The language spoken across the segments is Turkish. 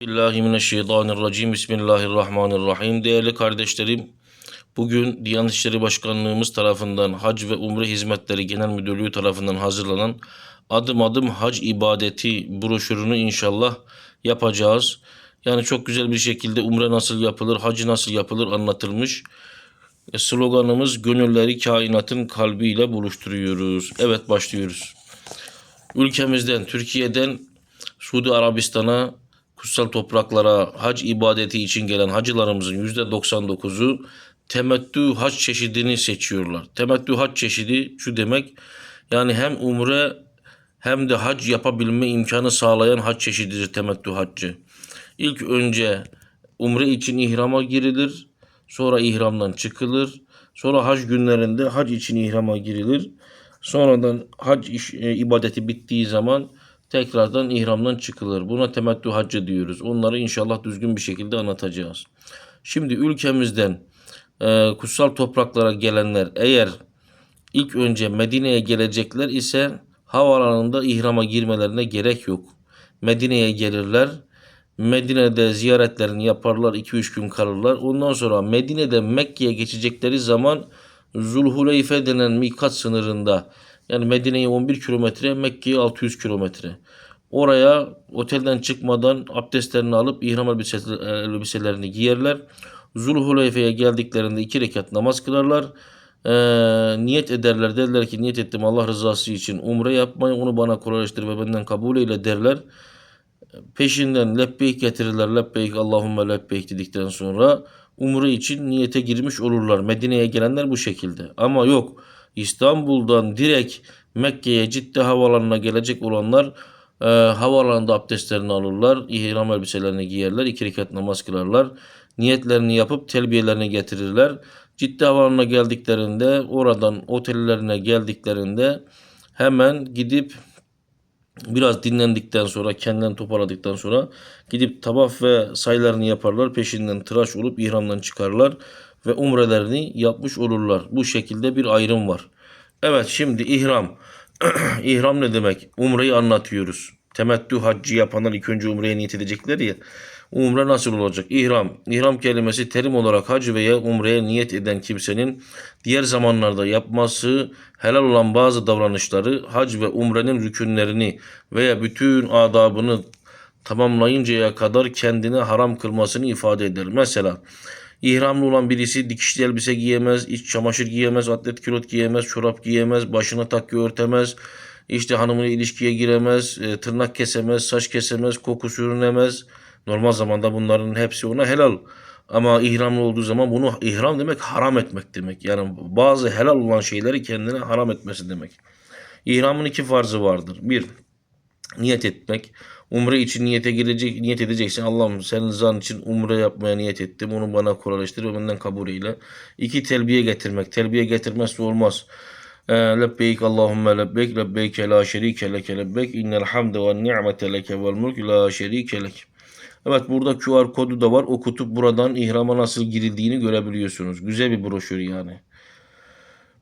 Bismillahirrahmanirrahim. Bismillahirrahmanirrahim. Değerli kardeşlerim, bugün Diyanet İşleri Başkanlığımız tarafından Hac ve Umre Hizmetleri Genel Müdürlüğü tarafından hazırlanan adım adım hac ibadeti broşürünü inşallah yapacağız. Yani çok güzel bir şekilde umre nasıl yapılır, hacı nasıl yapılır anlatılmış. E, sloganımız gönülleri kainatın kalbiyle buluşturuyoruz. Evet başlıyoruz. Ülkemizden, Türkiye'den Suudi Arabistan'a kutsal topraklara hac ibadeti için gelen hacılarımızın %99'u temettü hac çeşidini seçiyorlar. Temettü hac çeşidi şu demek yani hem umre hem de hac yapabilme imkanı sağlayan hac çeşididir temettü haccı. İlk önce umre için ihrama girilir. Sonra ihramdan çıkılır. Sonra hac günlerinde hac için ihrama girilir. Sonradan hac iş- e, ibadeti bittiği zaman tekrardan ihramdan çıkılır. Buna temettü haccı diyoruz. Onları inşallah düzgün bir şekilde anlatacağız. Şimdi ülkemizden e, kutsal topraklara gelenler eğer ilk önce Medine'ye gelecekler ise havaalanında ihrama girmelerine gerek yok. Medine'ye gelirler. Medine'de ziyaretlerini yaparlar. 2-3 gün kalırlar. Ondan sonra Medine'de Mekke'ye geçecekleri zaman Zulhuleyfe denen mikat sınırında yani Medine'ye 11 kilometre, Mekke'ye 600 kilometre. Oraya otelden çıkmadan abdestlerini alıp ihram elbise- elbiselerini giyerler. Zulhuleyfe'ye geldiklerinde iki rekat namaz kılarlar. Ee, niyet ederler. Derler ki niyet ettim Allah rızası için umre yapmayı onu bana kolaylaştır ve benden kabul eyle derler. Peşinden lebbeyk getirirler. Lebbeyk Allahümme lebbeyk dedikten sonra umre için niyete girmiş olurlar. Medine'ye gelenler bu şekilde. Ama yok İstanbul'dan direkt Mekke'ye Cidde havalarına gelecek olanlar e, havaalanında abdestlerini alırlar. ihram elbiselerini giyerler. iki rekat namaz kılarlar. Niyetlerini yapıp telbiyelerini getirirler. Cidde havalarına geldiklerinde oradan otellerine geldiklerinde hemen gidip Biraz dinlendikten sonra, kendilerini toparladıktan sonra gidip tavaf ve sayılarını yaparlar. Peşinden tıraş olup ihramdan çıkarlar ve umrelerini yapmış olurlar. Bu şekilde bir ayrım var. Evet şimdi ihram. ihram ne demek? Umreyi anlatıyoruz. Temettü haccı yapanlar ilk önce umreye niyet edecekler ya. Umre nasıl olacak? İhram. İhram kelimesi terim olarak hac veya umreye niyet eden kimsenin diğer zamanlarda yapması helal olan bazı davranışları hac ve umrenin rükünlerini veya bütün adabını tamamlayıncaya kadar kendine haram kılmasını ifade eder. Mesela ihramlı olan birisi dikişli elbise giyemez, iç çamaşır giyemez, atlet kilot giyemez, çorap giyemez, başına takı örtemez, işte hanımıyla ilişkiye giremez, e, tırnak kesemez, saç kesemez, koku sürünemez. Normal zamanda bunların hepsi ona helal. Ama ihramlı olduğu zaman bunu ihram demek haram etmek demek. Yani bazı helal olan şeyleri kendine haram etmesi demek. İhramın iki farzı vardır. Bir, niyet etmek. Umre için niyete girecek, niyet edeceksin. Allah'ım senin rızan için umre yapmaya niyet ettim. Onu bana kolaylaştır ve benden kabul eyle. İki, telbiye getirmek. Telbiye getirmezse olmaz. Ee, Lebbeyk Allahümme lebbeyk lebbeyke la şerike leke lebbeyk innel hamde ve ni'mete leke vel mulk la şerike lek. Evet burada QR kodu da var. Okutup buradan ihrama nasıl girildiğini görebiliyorsunuz. Güzel bir broşür yani.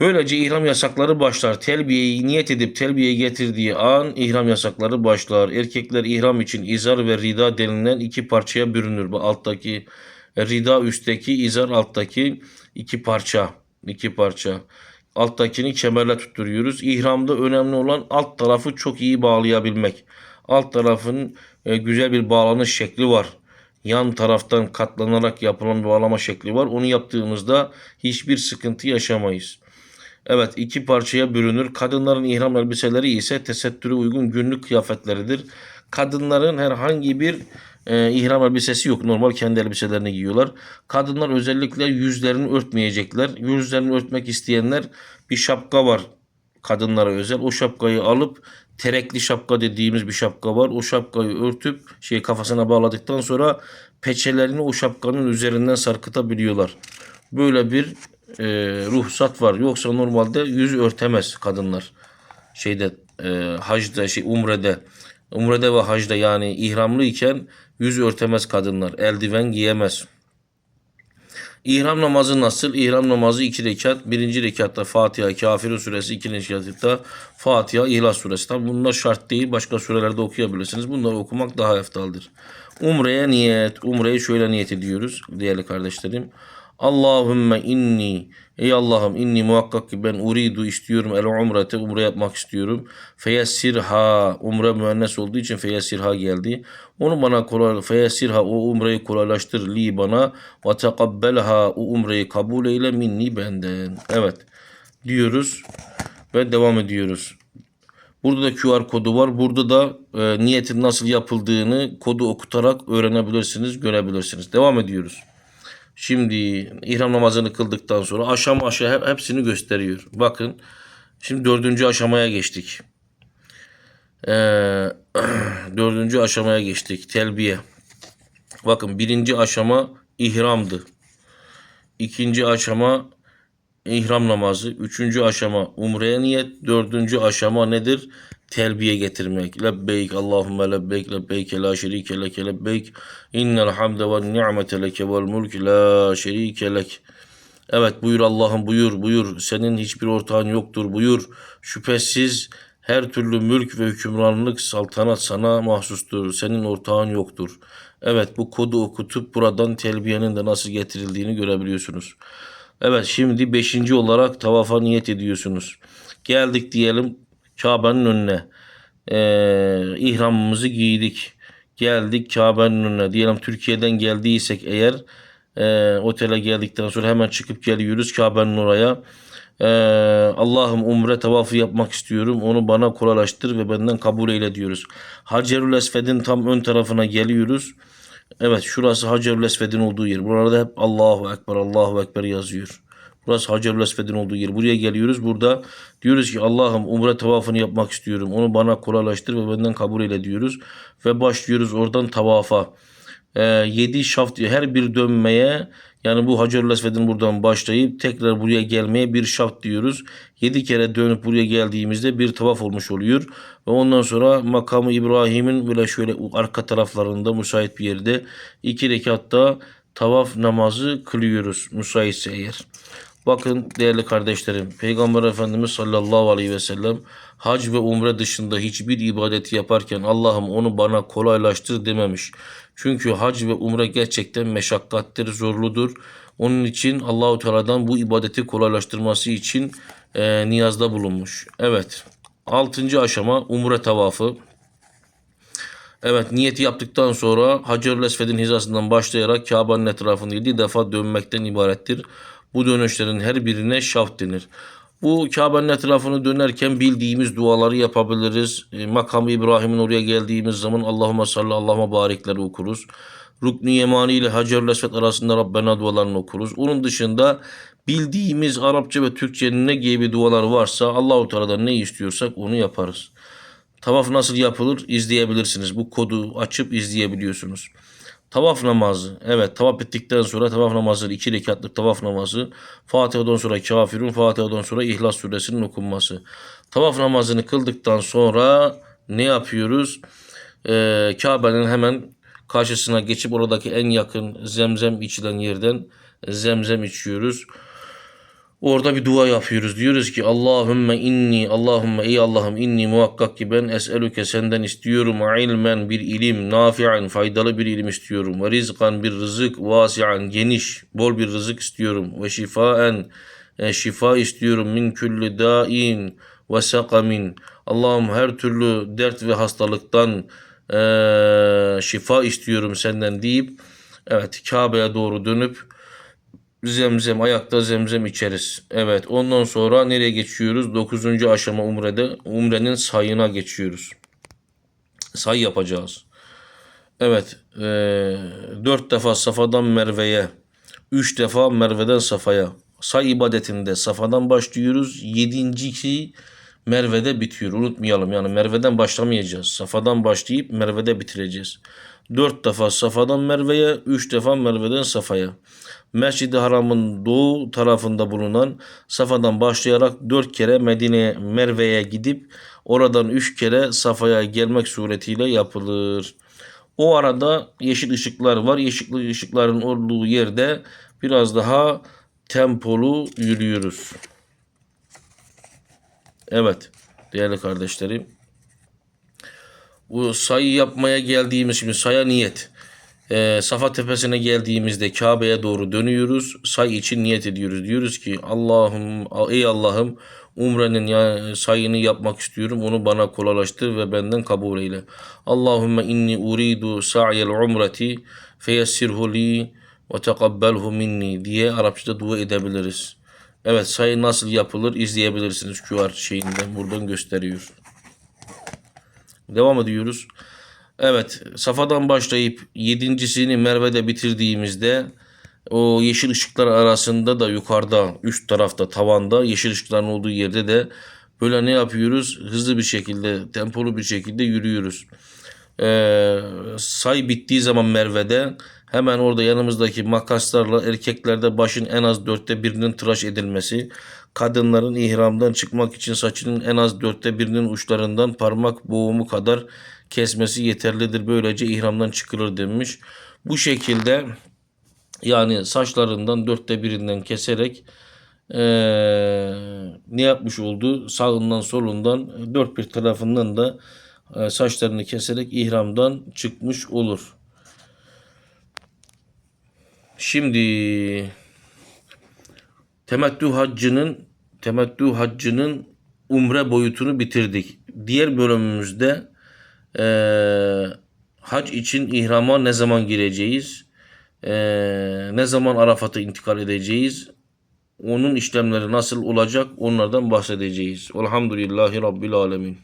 Böylece ihram yasakları başlar. Telbiyeyi niyet edip telbiye getirdiği an ihram yasakları başlar. Erkekler ihram için izar ve rida denilen iki parçaya bürünür. Bu alttaki rida üstteki, izar alttaki iki parça. iki parça. Alttakini kemerle tutturuyoruz. İhramda önemli olan alt tarafı çok iyi bağlayabilmek. Alt tarafın e, güzel bir bağlanış şekli var yan taraftan katlanarak yapılan bağlama şekli var. Onu yaptığımızda hiçbir sıkıntı yaşamayız. Evet iki parçaya bürünür. Kadınların ihram elbiseleri ise tesettüre uygun günlük kıyafetleridir. Kadınların herhangi bir e, ihram elbisesi yok. Normal kendi elbiselerini giyiyorlar. Kadınlar özellikle yüzlerini örtmeyecekler. Yüzlerini örtmek isteyenler bir şapka var kadınlara özel. O şapkayı alıp terekli şapka dediğimiz bir şapka var. O şapkayı örtüp şey kafasına bağladıktan sonra peçelerini o şapkanın üzerinden sarkıtabiliyorlar. Böyle bir e, ruhsat var. Yoksa normalde yüz örtemez kadınlar. Şeyde e, hacda şey umrede umrede ve hacda yani ihramlı iken yüz örtemez kadınlar. Eldiven giyemez. İhram namazı nasıl? İhram namazı iki rekat. Birinci rekatta Fatiha, Kafirun suresi. ikinci rekatta Fatiha, İhlas suresi. Tabi bunlar şart değil. Başka surelerde okuyabilirsiniz. Bunları okumak daha eftaldir. Umre'ye niyet. Umre'yi şöyle niyet ediyoruz değerli kardeşlerim. Allahümme inni Ey Allah'ım inni muhakkak ki ben uridu istiyorum el umrete umre yapmak istiyorum. Feyessirha umre müennes olduğu için feyessirha geldi. Onu bana kolay feyessirha o umreyi kolaylaştır li bana ve tekabbelha o umreyi kabul eyle minni benden. Evet diyoruz ve devam ediyoruz. Burada da QR kodu var. Burada da e, niyetin nasıl yapıldığını kodu okutarak öğrenebilirsiniz, görebilirsiniz. Devam ediyoruz. Şimdi ihram namazını kıldıktan sonra aşama aşağı hep, hepsini gösteriyor. Bakın şimdi dördüncü aşamaya geçtik. Ee, dördüncü aşamaya geçtik. Telbiye. Bakın birinci aşama ihramdı. İkinci aşama ihram namazı. Üçüncü aşama umreye niyet. Dördüncü aşama nedir? Telbiye getirmek. Lebbeyk Allahümme lebbeyk lebbeyk la şerike leke lebbeyk. İnnel hamde ve ni'mete leke vel mulk la şerike lek. Evet buyur Allah'ım buyur buyur. Senin hiçbir ortağın yoktur buyur. Şüphesiz her türlü mülk ve hükümranlık saltanat sana mahsustur. Senin ortağın yoktur. Evet bu kodu okutup buradan telbiyenin de nasıl getirildiğini görebiliyorsunuz. Evet şimdi beşinci olarak tavafa niyet ediyorsunuz. Geldik diyelim Kabe'nin önüne. Ee, ihramımızı giydik. Geldik Kabe'nin önüne. Diyelim Türkiye'den geldiysek eğer e, otele geldikten sonra hemen çıkıp geliyoruz Kabe'nin oraya. Ee, Allah'ım umre tavafı yapmak istiyorum. Onu bana kolaylaştır ve benden kabul eyle diyoruz. Hacerül Esved'in tam ön tarafına geliyoruz. Evet şurası Hacerül Esved'in olduğu yer. Burada hep Allahu Ekber, Allahu Ekber yazıyor. Burası Hacerül Esved'in olduğu yer. Buraya geliyoruz. Burada diyoruz ki Allah'ım umre tavafını yapmak istiyorum. Onu bana kolaylaştır ve benden kabul eyle diyoruz. Ve başlıyoruz oradan tavafa. Ee, yedi şaft her bir dönmeye yani bu Hacerül Esved'in buradan başlayıp tekrar buraya gelmeye bir şaft diyoruz. Yedi kere dönüp buraya geldiğimizde bir tavaf olmuş oluyor. Ve ondan sonra makamı İbrahim'in böyle şöyle arka taraflarında müsait bir yerde iki rekatta tavaf namazı kılıyoruz müsaitse eğer. Bakın değerli kardeşlerim Peygamber Efendimiz sallallahu aleyhi ve sellem hac ve umre dışında hiçbir ibadeti yaparken Allah'ım onu bana kolaylaştır dememiş. Çünkü hac ve umre gerçekten meşakkattir, zorludur. Onun için Allahu Teala'dan bu ibadeti kolaylaştırması için e, niyazda bulunmuş. Evet. Altıncı aşama umre tavafı. Evet niyeti yaptıktan sonra Hacerül Esved'in hizasından başlayarak Kabe'nin etrafını yedi defa dönmekten ibarettir. Bu dönüşlerin her birine şaft denir. Bu Kabe'nin etrafını dönerken bildiğimiz duaları yapabiliriz. E, Makamı İbrahim'in oraya geldiğimiz zaman Allahümme salli Allahümme barikleri okuruz. Rukn-i Yemani ile Hacer-ül Esved arasında Rabbena dualarını okuruz. Onun dışında bildiğimiz Arapça ve Türkçenin ne gibi dualar varsa Allahu Teala'dan ne istiyorsak onu yaparız. Tavaf nasıl yapılır izleyebilirsiniz. Bu kodu açıp izleyebiliyorsunuz. Tavaf namazı. Evet tavaf ettikten sonra tavaf namazı iki rekatlık tavaf namazı. Fatiha'dan sonra kafirun, Fatiha'dan sonra İhlas suresinin okunması. Tavaf namazını kıldıktan sonra ne yapıyoruz? Ee, Kabe'nin hemen karşısına geçip oradaki en yakın zemzem içilen yerden zemzem içiyoruz. Orada bir dua yapıyoruz. Diyoruz ki Allahümme inni Allahümme ey Allah'ım inni muhakkak ki ben es'elüke senden istiyorum. İlmen bir ilim nafi'an faydalı bir ilim istiyorum. Ve rizkan bir rızık vasi'an geniş bol bir rızık istiyorum. Ve şifaen e, şifa istiyorum. Min külli dain ve sakamin. Allah'ım her türlü dert ve hastalıktan e, şifa istiyorum senden deyip evet Kabe'ye doğru dönüp zemzem ayakta zemzem içeriz. Evet ondan sonra nereye geçiyoruz? Dokuzuncu aşama umrede umrenin sayına geçiyoruz. Say yapacağız. Evet e, dört defa Safa'dan Merve'ye, üç defa Merve'den Safa'ya. Say ibadetinde Safa'dan başlıyoruz. Yedincisi Merve'de bitiyor. Unutmayalım yani Merve'den başlamayacağız. Safa'dan başlayıp Merve'de bitireceğiz. Dört defa Safa'dan Merve'ye, üç defa Merve'den Safa'ya. Mescid-i Haram'ın doğu tarafında bulunan Safa'dan başlayarak dört kere Medine'ye, Merve'ye gidip oradan üç kere Safa'ya gelmek suretiyle yapılır. O arada yeşil ışıklar var. Yeşil ışıkların olduğu yerde biraz daha tempolu yürüyoruz. Evet değerli kardeşlerim. Bu sayı yapmaya geldiğimiz şimdi saya niyet. Ee, Safa tepesine geldiğimizde Kabe'ye doğru dönüyoruz. Say için niyet ediyoruz. Diyoruz ki Allah'ım ey Allah'ım umrenin ya, sayını yapmak istiyorum. Onu bana kolaylaştır ve benden kabul eyle. Allahümme inni uridu sa'yel umreti feyessirhu li ve tekabbelhu minni diye Arapçada dua edebiliriz. Evet sayı nasıl yapılır izleyebilirsiniz QR şeyinden buradan gösteriyor. Devam ediyoruz. Evet, Safa'dan başlayıp yedincisini Merve'de bitirdiğimizde o yeşil ışıklar arasında da yukarıda, üst tarafta, tavanda yeşil ışıkların olduğu yerde de böyle ne yapıyoruz? Hızlı bir şekilde, tempolu bir şekilde yürüyoruz. Ee, say bittiği zaman Merve'de hemen orada yanımızdaki makaslarla erkeklerde başın en az dörtte birinin tıraş edilmesi, kadınların ihramdan çıkmak için saçının en az dörtte birinin uçlarından parmak boğumu kadar kesmesi yeterlidir. Böylece ihramdan çıkılır denmiş. Bu şekilde yani saçlarından dörtte birinden keserek eee, ne yapmış oldu? Sağından solundan dört bir tarafından da saçlarını keserek ihramdan çıkmış olur. Şimdi temettü haccının temettü haccının umre boyutunu bitirdik. Diğer bölümümüzde eee hac için ihrama ne zaman gireceğiz? Eee, ne zaman Arafat'a intikal edeceğiz? Onun işlemleri nasıl olacak? Onlardan bahsedeceğiz. Elhamdülillahi Rabbil Alemin.